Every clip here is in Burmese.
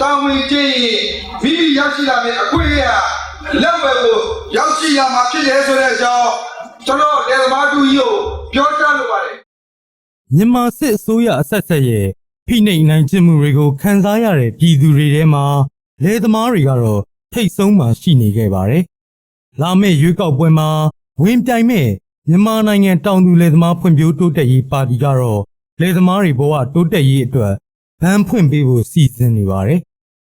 တာဝန်ကျင်းရင်မိမိရရှိလာမယ့်အခွင့်အရေးဟာလက်ဝဲကိုရောက်ရှိရမှာဖြစ်တယ်ဆိုတဲ့အကြောင်းကျွန်တော်လယ်သမားတူကြီးကိုပြောကြားလိုပါတယ်မြန်မာစစ်အစိုးရအဆက်ဆက်ရဲ့ဖိနှိပ်နိုင်ခြင်းမှုတွေကိုခန်းစားရတဲ့ပြည်သူတွေထဲမှာလယ်သမားတွေကတော့ထိတ်ဆုံးမှရှိနေခဲ့ပါတယ်။လာမယ့်ရွေးကောက်ပွဲမှာဝင်ပြိုင်မဲ့မြန်မာနိုင်ငံတောင်သူလယ်သမားဖွံ့ဖြိုးတိုးတက်ရေးပါတီကတော့လယ်သမားတွေဘဝတိုးတက်ရေးအတွက် ဗန်းဖွင့်ပေးဖို့စီစဉ်နေပါတယ်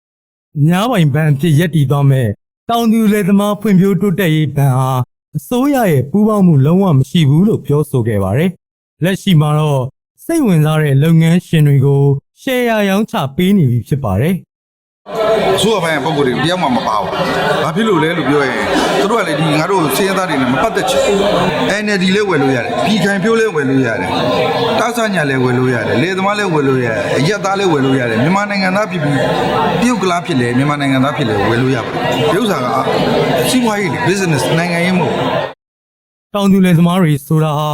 ။အများပိုင်ဗန်းအဖြစ်ရက်တည်သွားမဲ့တောင်သူလယ်သမားဖွံ့ဖြိုးတိုးတက်ရေးဗန်းဟာအစိုးရရဲ့ပူးပေါင်းမှုလုံးဝမရှိဘူးလို့ပြောဆိုခဲ့ပါတယ်။လက်ရှိမှာတော့စိတ်ဝင်စားတဲ့လုပ်ငန်းရှင်တွေကိုရှယ်ယာရောင်းချပေးနေပြီဖြစ်ပါတယ် အစိုးရပိုင်းပုံကိုယ်တွေတယောက်မှမပါဘူး။ဘာဖြစ်လို့လဲလို့ပြောရင်သူတို့ကလည်းဒီငါတို့စည်ရသားတွေနဲ့မပတ်သက်ချင်ဘူး။ NLD လည်းဝယ်လို့ရတယ်။ပြည်ခိုင်ဖြိုးလည်းဝယ်လို့ရတယ်။တာဆာညာလည်းဝယ်လို့ရတယ်။လေသမားလည်းဝယ်လို့ရတယ်။အရက်သားလည်းဝယ်လို့ရတယ်။မြန်မာနိုင်ငံသားဖြစ်ပြီးတရုတ်ကလားဖြစ်လေမြန်မာနိုင်ငံသားဖြစ်လေဝယ်လို့ရပါတယ်။ဒီဥစ္စာကစီးပွားရေးလေ business နိုင်ငံရေးမဟုတ်ဘူး။။တောင်သူလယ်သမားတွေဆိုတာဟာ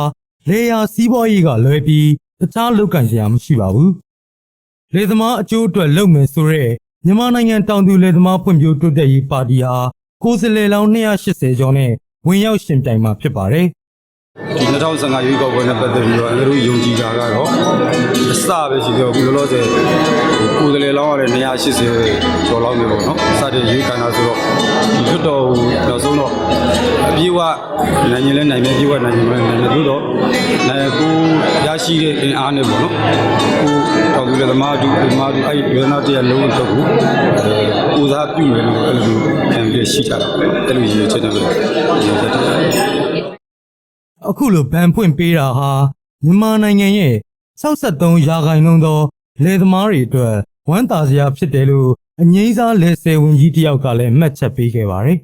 လေယာစီးပွားရေးကလွဲပြီးတခြားလုပ်ကံစရာမရှိပါဘူး။လယ်သမားအကျိုးအတွက်လုပ်မယ်ဆိုတော့ မြန်မာနိုင်ငံတောင်သူလယ်သမားဖွံ့ဖြိုးတိုးတက်ရေးပါတီဟာကိုယ်စားလှယ်လောင်း280ကျော်နဲ့ဝင်ရောက်ရှင်ပြိုင်မှာဖြစ်ပါတယ်။ဒီ2015ရွေးကောက်ပွဲနဲ့ပတ်သက်ပြီးတော့အတို့ယုံကြည်တာကတော့အ စပဲရှိသေးတော့အခုလောလောဆယ်ကိုယ်တလေလောင်းရတဲ့180ကျော်လောက်မျိုးပေါ့နော်စတဲ့ရွေးခံတာဆိုတော့ဒီလွတ်တော်နောက်ဆုံးတော့အပြေးဝနိုင်ရင်လည်းနိုင်မယ်ပြေးဝနိုင်ရင်လည်းနိုင်မယ်သို့တော့နိုင်ကိုရရှိတဲ့အင်အားနဲ့ပေါ့နော်ကိုတော်သူလည်းသမားတူသမားတူအဲ့ဒီဝေဒနာတရားလုံးဝတော့ကိုဦးစားပြုမယ်လို့အဲ့လိုခံပြီးရှိကြတာအဲ့လိုရည်ချက်တယ်လို့ရည်ချက်တယ်အခုလိုဗန်ဖွင့်ပေးတာဟာမြန်မာနိုင်ငံရဲ့ 63ရာခိုင်နှုန်းသောလယ်သမားတွေအတွက်ဝမ်းသာစရာဖြစ်တယ်လို့အငိမ့်စားလယ်ဆယ်ဝင်ကြီးတယောက်ကလည်းမှတ်ချက်ပေးခဲ့ပါတယ်။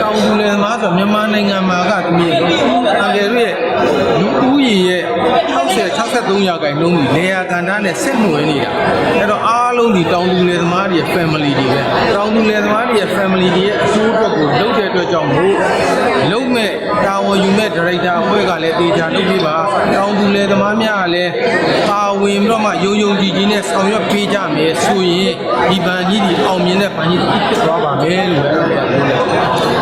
တောင်သူလယ်သမားဆိုမြန်မာနိုင်ငံမှာကတမီးအငယ်တို့ရဲ့လူဦးရေရဲ့60 63ရာခိုင်နှုန်းကြီးလေယာကန္တာနဲ့ဆက်နွယ်နေတာအဲ့တော့အားလုံးဒီတောင်သူလယ်သမားတွေရဲ့ family တွေပဲတောင်သူလယ်သမားတွေရဲ့ family တွေရဲ့အကျိုးအတွက်ကို လုပ်တဲ့အတွက်ကြောင့်မို့လုံးမဲ့တာဝန်ယူမဲ့ဒါရိုက်တာအဖွဲ့ကလည်းတေချာလုပ်ပေးပါတောင်သူလယ်သမားများကလည်းပါဝင်ပြီးတော့မှယုံယုံကြည်ကြည်နဲ့ဆောင်ရွက်ပေးကြမယ်ဆိုရင်ဒီဗန်ကြီးဒီအောင်မြင်တဲ့ဗန်ကြီးတစ်ခုဖြစ်သွားပါမယ်လို့ပဲပြောတယ်နော်